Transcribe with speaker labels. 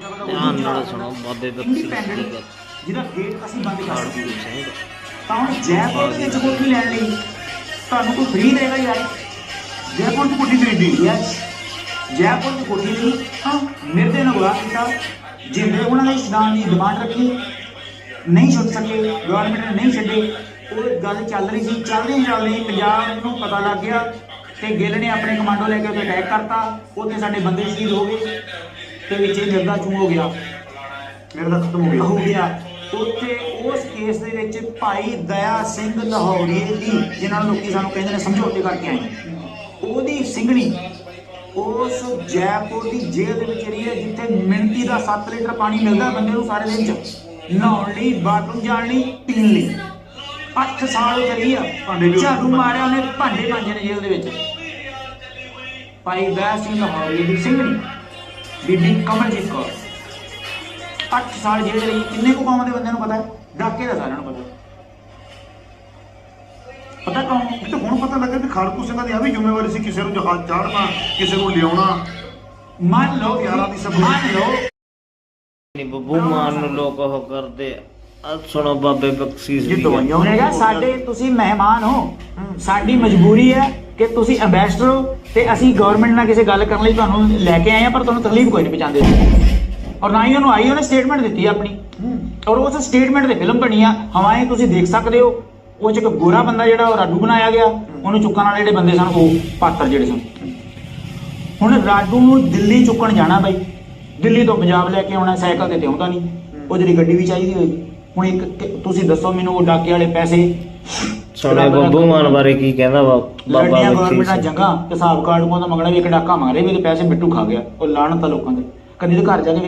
Speaker 1: ਧਿਆਨ ਨਾਲ ਸੁਣੋ ਬਾਬੇ ਬਖਸ਼ੀ ਦੀ ਗੱਲ।
Speaker 2: ਜਿਹਦਾ ਗੇਟ ਅਸੀਂ ਬੰਦ ਕਰ
Speaker 1: ਸਿੰਘ
Speaker 2: ਤਾਂ ਹੁਣ ਜੈਪੁਰ ਦੇ ਵਿੱਚ ਕੋਠੀ ਲੈਣ ਲਈ ਤੁਹਾਨੂੰ ਕੋਈ ਫ੍ਰੀ ਦੇਗਾ ਯਾਰ? ਜੈਪੁਰ ਦੀ ਕੋਠੀ ਖਰੀਦੀ ਯੈਸ ਜੈਪੁਰ ਦੀ ਕੋਠੀ ਲਈ ਹਾਂ ਮੇਰੇ ਤੇ ਨਗਵਾ ਕੀਤਾ ਜਿੰਦੇ ਉਹਨਾਂ ਨੇ ਇਸਦਾਨ ਦੀ ਡਿਮਾਂਡ ਰੱਖੀ ਨਹੀਂ ਛੁੱਟ ਸਕੇ ਗਵਰਨਮੈਂਟ ਨੇ ਨਹੀਂ ਛੱਡੇ ਉਹ ਗੱਲ ਚੱਲ ਰਹੀ ਸੀ ਚੱਲਦੀ ਚੱਲਦੀ ਪੰਜਾਬ ਨੂੰ ਪਤਾ ਲੱਗ ਗਿਆ ਤੇ ਗਿੱਲ ਨੇ ਆਪਣੇ ਕਮਾਂਡੋ ਲੈ ਕੇ ਉੱਥੇ ਅਟੈਕ ਕਰਤਾ। ਉੱਥੇ ਸਾਡੇ ਬੰਦੇ ਸ਼ਹੀਦ ਹੋ ਗਏ। ਤੇ ਵਿੱਚ ਇਹ ਮਿਰਦਾ ਚੂੰ ਹੋ ਗਿਆ। ਮਿਰਦਾ ਖਤਮ ਹੋ ਗਿਆ। ਹੋ ਗਿਆ। ਉੱਥੇ ਉਸ ਕੇਸ ਦੇ ਵਿੱਚ ਭਾਈ ਦਇਆ ਸਿੰਘ ਲਾਹੌਰੀਏ ਦੀ ਜਿਨ੍ਹਾਂ ਨੂੰ ਲੋਕੀ ਸਾਨੂੰ ਕਹਿੰਦੇ ਨੇ ਸਮਝੌਤੇ ਕਰਕੇ ਆਏ। ਉਹਦੀ ਸਿੰਘਣੀ ਉਸ ਜੈਪੁਰ ਦੀ ਜੇਲ੍ਹ ਦੇ ਵਿੱਚ ਰਹੀ ਹੈ ਜਿੱਥੇ ਮਿੰਟੀ ਦਾ 7 ਲੀਟਰ ਪਾਣੀ ਮਿਲਦਾ ਬੰਦੇ ਨੂੰ ਸਾਰੇ ਦਿਨ ਚ। ਨਹਾਉਣ ਲਈ ਬਾਥਰੂਮ ਜਾਣ ਲਈ ਪੀਣ ਲਈ। 8 ਸਾਲ ਰਹੀ ਆ। ਝਾੜੂ ਮਾਰਿਆ ਉਹਨੇ ਭਾਂਡੇ ਮਾਂਜੇ ਨੇ ਜੇਲ੍ਹ ਦੇ ਵਿੱਚ। ਭਾਈ ਦਇਆ ਸਿੰਘ ਲਾਹੌਰੀਏ ਦੀ ਸਿੰਘਣੀ ਬੀਬੀ ਕਮਲਜੀਤ ਕੌਰ। 8 ਸਾਲ ਜੇਲ੍ਹ ਰਹੀ ਕਿੰਨੇ ਕੁ ਕੌਮਾਂ ਦੇ ਬੰਦਿਆਂ ਨੂੰ ਪਤਾ ਹੈ? ਡਾਕੇ ਦਾ ਸਾਰਿਆਂ ਨੂੰ ਪਤਾ। ਪਤਾ ਕੌਣ
Speaker 3: ਤੇ ਹੁਣ ਪਤਾ ਲੱਗਾ ਕਿ ਖਾੜਕੂ ਸਿੰਘਾਂ ਦੀ ਆ ਵੀ ਜ਼ਿੰਮੇਵਾਰੀ ਸੀ ਕਿਸੇ ਨੂੰ ਜਹਾਜ਼ ਚਾੜਨਾ ਕਿਸੇ ਨੂੰ ਲਿਆਉਣਾ।
Speaker 2: ਮੰਨ ਲਓ
Speaker 3: ਯਾਰਾਂ ਦੀ ਸਭ-
Speaker 2: ਮੰਨ ਲਓ।
Speaker 1: ਨਹੀਂ ਬੱਬੂ ਮਾਨ ਨੂੰ ਲੋਕ ਉਹ ਕਰਦੇ ਆ। ਸੁਣੋ ਬਾਬੇ ਬਖਸ਼ੀਸ਼
Speaker 3: ਜੀ ਦਵਾਈਆਂ
Speaker 2: ਕਿਹਾ ਸਾਡੇ ਤੁਸੀਂ ਮਹਿਮਾਨ ਹੋ। ਸਾਡੀ ਮਜਬੂਰੀ ਹੈ ਕਿ ਤੁਸੀਂ ਐਮਬੈਸਡਰ ਹੋ ਤੇ ਅਸੀਂ ਗਵਰਨਮੈਂਟ ਨਾਲ ਕਿਸੇ ਗੱਲ ਕਰਨ ਲਈ ਤੁਹਾਨੂੰ ਲੈ ਕੇ ਆਏ ਆ ਪਰ ਤੁਹਾਨੂੰ ਤਕਲੀਫ ਕੋਈ ਨਹੀਂ ਪਹੁੰਚਾਉਂਦੇ ਔਰ ਨਾ ਹੀ ਉਹਨੂੰ ਆਈ ਉਹਨੇ ਸਟੇਟਮੈਂਟ ਦਿੱਤੀ ਆਪਣੀ। ਔਰ ਉਸ ਸਟੇਟਮੈਂਟ ਤੇ ਫਿਲਮ ਬਣੀ ਆ ਹਵਾਏ ਤੁਸੀਂ ਦੇਖ ਸਕਦੇ ਹੋ ਉਹ ਚ ਇੱਕ ਗੋਰਾ ਬੰਦਾ ਜਿਹੜਾ ਉਹ ਰਾਡੂ ਬਣਾਇਆ ਗਿਆ। ਉਹਨੂੰ ਚੁੱਕਣ ਵਾਲੇ ਜਿਹੜੇ ਬੰਦੇ ਸਨ ਉਹ ਪਾਤਰ ਜਿਹੜੇ ਸਨ। ਹੁਣ ਰਾਡੂ ਨੂੰ ਦਿੱਲੀ ਚੁੱਕਣ ਜਾਣਾ ਬਾਈ। ਦਿੱਲੀ ਤੋਂ ਪੰਜਾਬ ਲੈ ਕੇ ਆਉਣਾ ਸਾਈਕਲ ਤੇ ਤੇ ਆਉਂਦਾ ਨਹੀਂ। ਉਹ ਜਿਹੜੀ ਗੱਡੀ ਵੀ ਚਾਹੀਦੀ ਹੋਏਗੀ। ਹੁਣ ਇੱਕ ਤੁਸੀਂ ਦੱਸੋ ਮੈਨੂੰ ਉਹ ਡਾਕੇ ਵਾਲੇ ਪੈਸੇ
Speaker 1: ਸੁਣੇ ਬੱਬੂ ਮਾਨ ਬਾਰੇ ਕੀ ਕਹਿੰਦਾ ਵਾ- ਬਾਬਾ
Speaker 2: ਲੜਨੀਆਂ ਗਵਰਨਮੈਂਟ
Speaker 1: ਬਖਸ਼ੀਸ਼
Speaker 2: ਜੰਗਾਂ ਹਿਸਾਬ ਕਾਰਡ ਕੋਲ ਤਾਂ ਮੰਗਣਾ ਵੀ ਇੱਕ ਡਾਕਾ ਮੰਗ ਰਿਹਾ ਵੀ ਤੇ ਪੈਸੇ ਬਿੱਟੂ ਖਾ ਗਿਆ। ਉਹ ਲਾਹਣਤ ਆ ਲੋਕਾਂ ਦੇ। ਕਦੀ ਤੇ ਘਰ ਜਾ ਕੇ